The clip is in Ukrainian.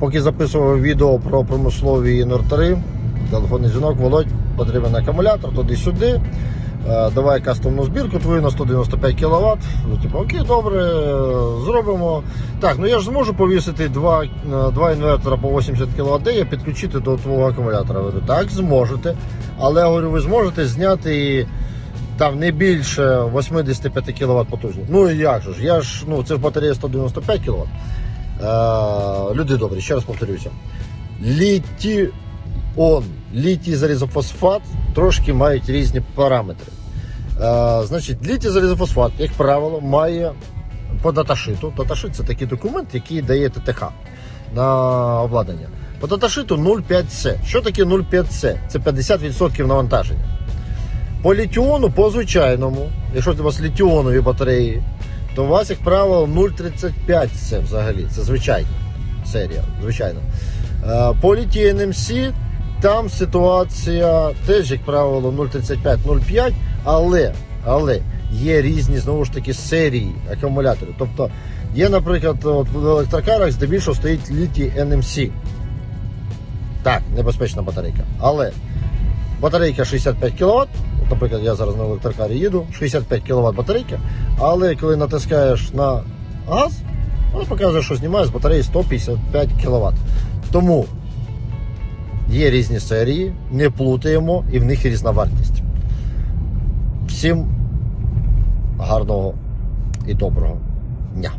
Поки записував відео про промислові інвертори, телефонний дзвінок, Володь, потрібен акумулятор, туди-сюди. Е, Давай кастомну збірку твою на 195 кВт. Ну, типу, окей, добре, зробимо. Так, ну я ж зможу повісити два, е, два інвертора по 80 кВт і підключити до твого акумулятора. Говорю, так, зможете. Але говорю, ви зможете зняти там не більше 85 кВт потужність. Ну і як же ж? Я ж, ну, це ж батарея 195 кВт. Е, люди добрі, ще раз повторюся. Літіон, літій залізофосфат трошки мають різні параметри. Е, значить, літій залізофосфат, як правило, має по даташиту. Даташит це такий документ, який дає ТТХ на обладнання. По даташиту 0,5С. Що таке 0,5С? Це 50% навантаження. По літіону, по звичайному, якщо у вас літіонові батареї, то у вас, як правило, 0,35 це взагалі. Це звичайна серія. Звичайно. Е, По літій NMC там ситуація теж, як правило, 0,35-0,5, але, але є різні знову ж таки серії акумуляторів. Тобто є, наприклад, от в електрокарах здебільшого стоїть літій NMC. Так, небезпечна батарейка. Але батарейка 65 кВт. Наприклад, я зараз на електрокарі їду, 65 кВт батарейка, але коли натискаєш на газ, вона показує, що знімає з батареї 155 кВт. Тому є різні серії, не плутаємо і в них різна вартість. Всім гарного і доброго дня.